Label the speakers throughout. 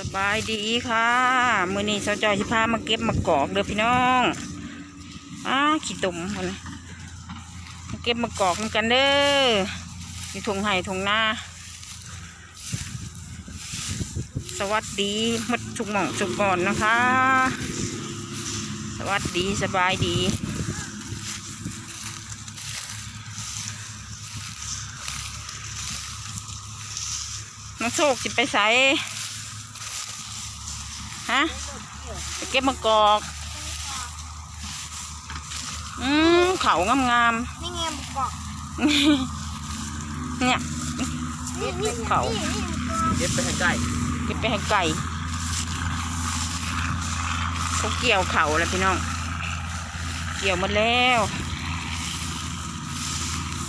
Speaker 1: สบายดีค่ะมือนี้สาวจอยสิพามาเก็บมะกอกเด้อพี่น้องอ้าขี้ตุ่มคนนี้มาเก็บมะกอกนกันเด้ออยู่ทงไห่ทงหน้า สวัสดีหมดทุกหม่องทุกก่อนนะคะ สวัสดีสบายดีน้องโชคสิไปใส่ะไปเก็บมะกอก อืมเขางาม
Speaker 2: นี่ไงบุกบอก
Speaker 1: ๆเนี่ย
Speaker 2: นี่นี่
Speaker 1: เขา
Speaker 2: นี่นี่
Speaker 3: เก็บไปให้ใกล้
Speaker 1: เก็บไปให้ไก่เขาเกี่ยวเขาแล้วพี่น้อง เกี่ยวหมดแล้ว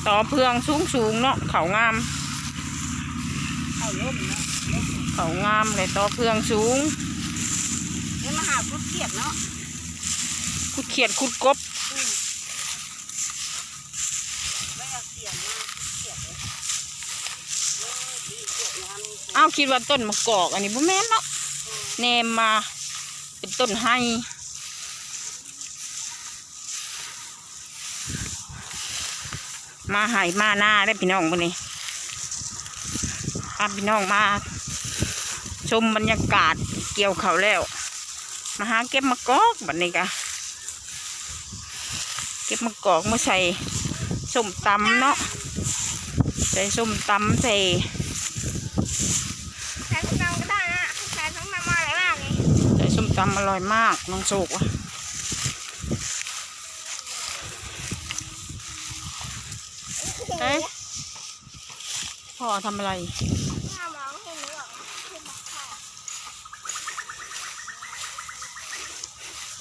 Speaker 1: ต่อเพืองสูงสูงๆเนาะเขางาม
Speaker 2: เขาล้มนะ
Speaker 1: เขางามเลยต่อเพืองสูง
Speaker 2: นี่มาหา พุทธเกียรติเนาะ
Speaker 1: ขุดเขียดขุดกบ
Speaker 2: ไม่เอาเสียงมาพุทธเกียรติเลยเออดีเกียรติงามนี่
Speaker 1: อ้าวคิดว่าต้นมะกอกอันนี้บ่แม่นเนาะแนมมาเป็นต้นไห้มาใหายมาหน้าได้อพี่น้องวันนี้พาพี่น้องมา ชมบรรยากาศเกี่ยวเขาวแล้ว มาหาเก็บมะกอกบัดนี้กะเก็บมะกอกมาใส่ส้มตำเนาะใส่ส้มตำใส่
Speaker 2: ใช้ทั้งน้ำก็ได้นะใช้ทั้งน้ำมาอะไรมากเลย
Speaker 1: ใส่ส้มตำอร่อยมากน้องโชควะเอ๊ะพ่อทำอะไร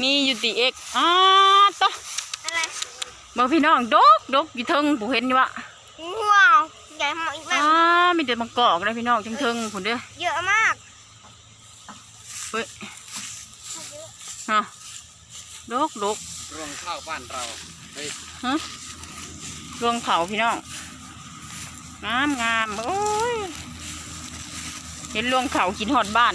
Speaker 2: มีอ
Speaker 1: ยู่ตีเอกอ้าตะ
Speaker 2: อะไร
Speaker 1: เมื่อพี่น้องดกดกอยู่เทิงผู้เห็นอยู่วะ
Speaker 2: ว้าวใหญ่มากอีกแล้
Speaker 1: อ้าวมีแต่มะกอกเลยพี่น้องเทิงเทิงผุนเด้อ
Speaker 2: เยอะมาก
Speaker 1: เฮ้ยฮะดกดก
Speaker 3: รวงข้าวบ้านเราเฮ้ย
Speaker 1: ฮะรวงเขาพี่น้องงามงามโอ้ยเห็นรวงเขากินหอดบ้าน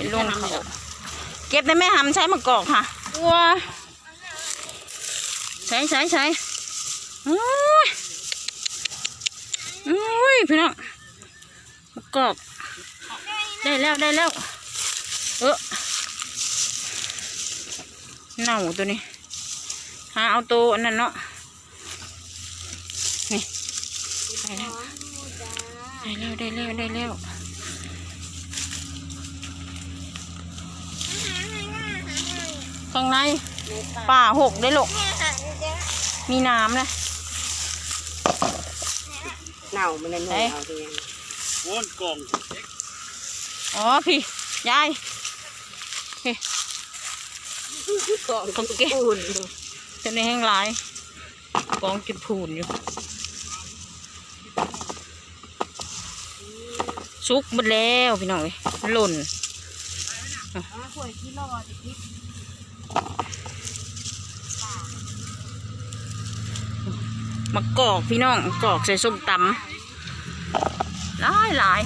Speaker 1: เห็นรวงเขาเก็บได้ไหมหำใช้มะกอกค่ะว้าใช้ใช้ใช้โอ้ยโอ้ยพี่น้องมะกอก ได้แล้วได้แล้ว เออเน่าตัวนี้หาเอาตัวอันนั้นเนาะนี่ได้แล้วได้แล้วได้แล้วได้แล้ว ข้างในป่าหกได้ลูกมีน้ำนะ
Speaker 2: เน่ามันเลยหน่อยเอาดี
Speaker 3: โวนกล่อง
Speaker 1: อ๋อพี่ยาย
Speaker 2: กล่อง
Speaker 1: เขาเก็บ
Speaker 2: ปูน
Speaker 1: จะในแห้งหลายกองเก็บผูนอยู่ซุกหมดแล้วพี่น้องเอ้ยหล่น
Speaker 2: อ๋อหวยที่รอจะคิด
Speaker 1: มะกอกพี่น้องกอกใส่ส้มตำหลายหลาย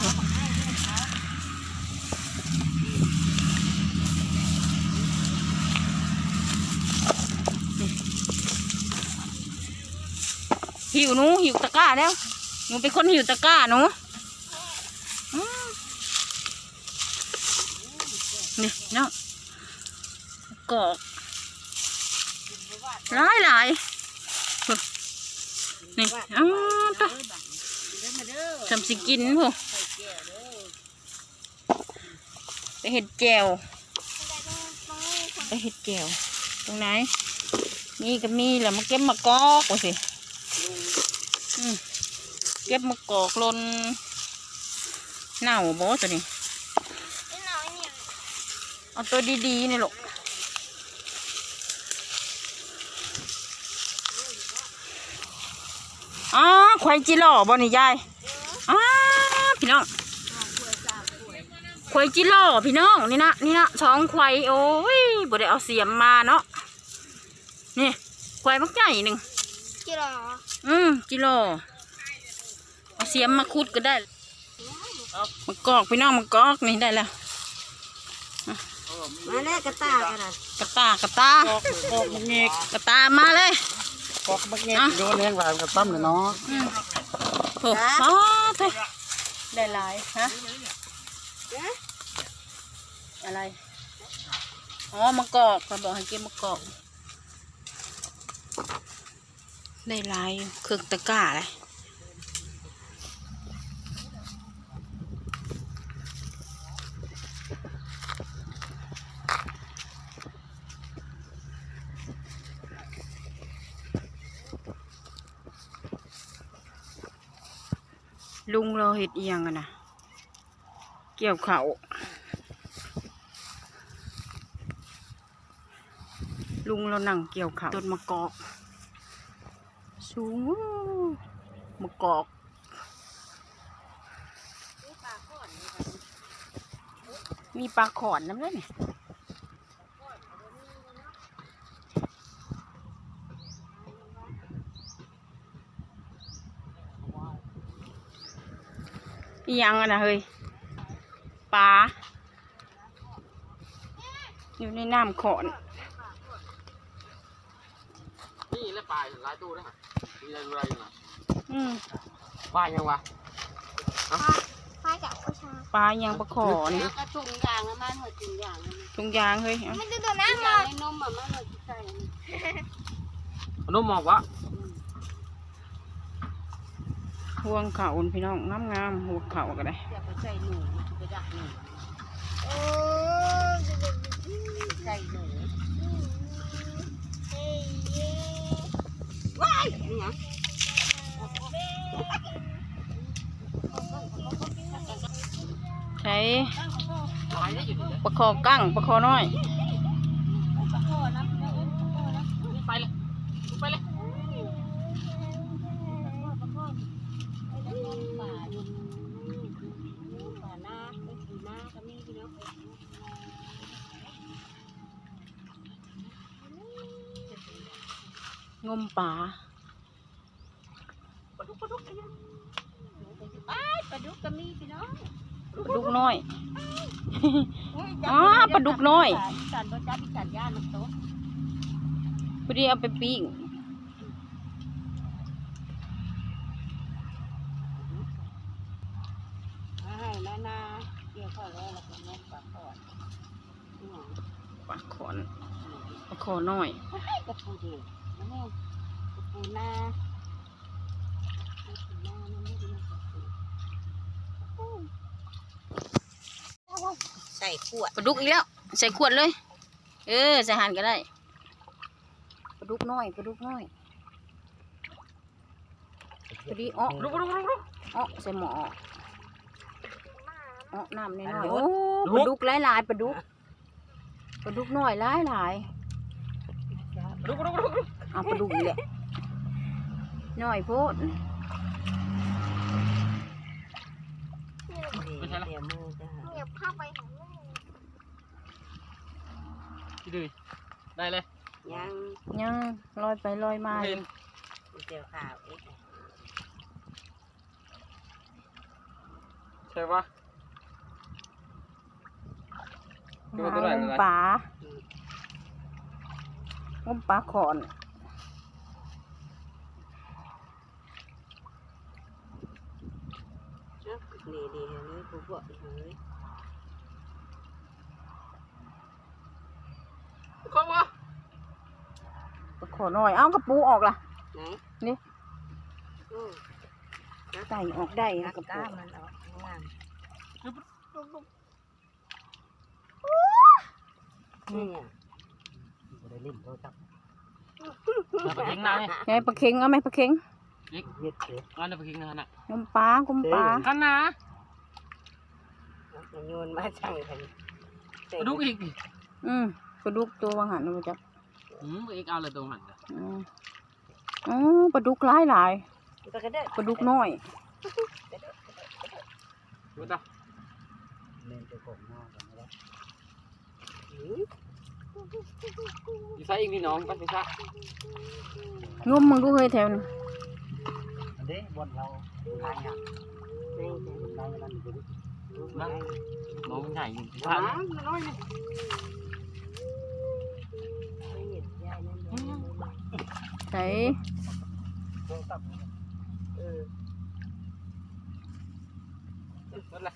Speaker 1: หิวหนูหิวตะก้าแล้วหนูเป็นคนหิวตะก้าหนูนี่นาะมะกอกหลายหลาย นี่อ้าวตะทำสิกินพวกไปเห็ดแจวไปเห็ดแจวตรงไหน มีก็มีแหละมาเก็บมะกอกว่าสิอืมเก็บมะกอกลนเน่าบ่ตัวนี้
Speaker 2: นี่หน่อยเนี่ย
Speaker 1: เอาตัวดีๆนี่ลูก อ้าควายจิหล่อบ่นี่ยายอ้าพี่น้องควายจิหล่อพี่น้องนี่นะนี่นะช้องควายโอ้ยบ่ได้เอาเสียมมาเนาะนี่ควายมักใหญ่หนึ่ง
Speaker 2: กี่หรอ
Speaker 1: อืมจิหล่อเอาสียมมาคุดก็ได้มากอกพี่น้องมากอกนี่ได้แล้ว
Speaker 2: มาแน่กระตากันนะ
Speaker 1: กระตากระตาก
Speaker 3: อกกอกมังเงก
Speaker 1: กระตามาเลย
Speaker 3: กอกมังเงก
Speaker 1: อะ
Speaker 3: โยนแห้งหวานกับตั้มเลยเนาะ
Speaker 1: อืมโอ้โหเท่ได้หลายฮะอะไร อ๋อมากอกเขาบอกให้เก็บมากอกได้หลายอยู่เครื่องตะกร้าเลย ลุงเราเห็ดเอียงอะนะเกี่ยวเขาลุงเรานั่งเกี่ยวเขาต้นมะกอก สูงมะกอกมีปลาขอนน้ำด้วยนี่ อีหยังอะนะเฮ้ยปลาอยู่ในน้ำขอน
Speaker 3: นี่แล้วปลาหลายตู้นะฮะมีอะไรอะไรอยู่นะ
Speaker 1: อืม
Speaker 3: ปลายังวะ
Speaker 4: ป้าจากผู้ชาย
Speaker 1: ปลายังปลาขอน
Speaker 2: กระตุงยางอะมันหัวจุงยางอะ
Speaker 1: ทุงยางเฮ้ยเอา
Speaker 4: ไม่ดูตัวน้ำหม
Speaker 2: ยาง
Speaker 4: ด
Speaker 2: ในนมอะมันหัวจุใจอะ
Speaker 3: นุ่มมอกวะ
Speaker 1: ห่วงเข่าพี่น้องน้ำงามห่วงเข่ากั
Speaker 2: น
Speaker 4: เลย
Speaker 2: ว้ายเนี่ย
Speaker 1: ใช้
Speaker 3: ป
Speaker 1: ระคอกั้งประคอน้อย
Speaker 3: ไปเลย ไปเลย
Speaker 2: ป่าอยู่ป่าหน้าไปขี่หน้าก็มีพี่น้อง
Speaker 1: งมป่า
Speaker 2: อ้ายปลาดุกก็มีพี่น้อง
Speaker 1: ปลาดุกน้อย
Speaker 2: อุ้ย
Speaker 1: อ๋อปลาดุกน้อย
Speaker 2: สันบ่จับอีสันย่านมันโต
Speaker 1: พอดีเอาไปปิ้ง
Speaker 2: มาให้นานาเกี่ยวข้าวแล้วแล้วก็แม่ปลาขอดนี่หยัง
Speaker 1: ปลาขอนปลาคอน้อย
Speaker 2: กระปูเด็กนะแม่กระปูหน้ากระปูหน้ามันไม่ได้กระปูใส่ขวด
Speaker 1: ปลาดุกอีกแล้ว ใส่ขวดเลย เออใส่หันก็ได้ปลาดุกน้อยปลาดุกน้อยพอดีอ๋อ
Speaker 3: ลุกลุกลุกลุก
Speaker 1: อ๋อใส่หม้ออ๋อน้ำน้อยๆโอ้ปลาดุกหลายหลายๆปลาดุกปลาดุกน้อยหลายหลาย
Speaker 3: ลุกลุกลุกลุก
Speaker 1: ๆ เอาปลาดุกอีกแล้วน้อยโพด
Speaker 2: เดี๋ยวมือจะหา
Speaker 4: เหยียบเข้าไปของแม่
Speaker 3: ที่ดื้อได้เลย
Speaker 2: ยัง
Speaker 1: ยังลอยไปลอยมาอ
Speaker 3: เห็
Speaker 1: ยู่
Speaker 3: น
Speaker 2: เจียวข่าวเอ๊ะ
Speaker 3: ใช่ปะดู
Speaker 1: หา
Speaker 3: ตัวไหน
Speaker 1: ง
Speaker 3: ดู
Speaker 1: ม
Speaker 3: ไหน
Speaker 1: ปลางมปลาขอน
Speaker 2: ดีดีเฮ้ยผู้บวกเฮ้ย
Speaker 3: ก็วะ
Speaker 1: ปลาขอน้อย เอากระปูออกล่ะ
Speaker 2: ไหน
Speaker 1: นี่
Speaker 2: โอ้
Speaker 1: ไก่ออกได้
Speaker 2: นั
Speaker 1: นะ
Speaker 2: ก
Speaker 1: กระ
Speaker 2: กล้า
Speaker 1: ปู
Speaker 2: มันออกข้างล่างนี่
Speaker 3: ได้ลิ้นโทรศัพท์ไปทิ้งน้ำนี่
Speaker 1: ไงปลาเค็งเอาไหมปลาเค็ง
Speaker 3: เฮ็ดเฮ็ดงานไปทิ้งน้ำน่ะ
Speaker 1: งมปลางมปลา
Speaker 3: อันน่ะ
Speaker 2: มัน โยนมาสั่งกัน
Speaker 3: ลุกอีก
Speaker 1: อืมปลาดุกตัววางหันมาจับ
Speaker 3: อืมอีกเอาเลยตรงหัน
Speaker 1: อืมอ๋อปลาดุกหลายหลาย
Speaker 2: ไปกันเด้อ
Speaker 1: ปลาดุกน้อย
Speaker 3: ดูต่ออยู่ใส่อีกพี่น้องไปสิซะ
Speaker 1: งมมึงดูเฮ้ยแถวนึง
Speaker 3: เด้บนเราทายอะ
Speaker 2: นี่
Speaker 3: บนเรานั่นอยู่ดิ
Speaker 2: นั่ง
Speaker 3: น้องใหญ่อยู่
Speaker 2: น้
Speaker 3: ผ่าน
Speaker 2: น้อยนี่ไม่เห็นยายนั่นเลย
Speaker 1: ใส่
Speaker 3: โทรศัพท์
Speaker 2: เออ
Speaker 3: นั่นแหละ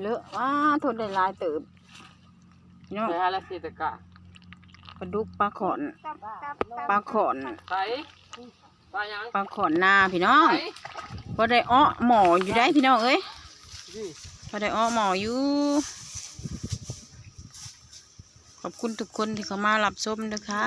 Speaker 1: เลอะว้าทนได้หลายเติบพี่น้อง
Speaker 3: ใช่แล้วสิตะกะ
Speaker 1: ปลาดุกปลาขอน
Speaker 4: ตับตับตับ
Speaker 1: ปลาขอน
Speaker 3: ใส่ปลายัง
Speaker 1: ปลาขอนนาพี่น้อง
Speaker 3: ใส่
Speaker 1: พอได้อ้อหมออยู่ได้พี่น้องเอ้ยพอได้อ้อหมออยู่ ขอบคุณทุกคนที่เข้ามารับชมนะคะ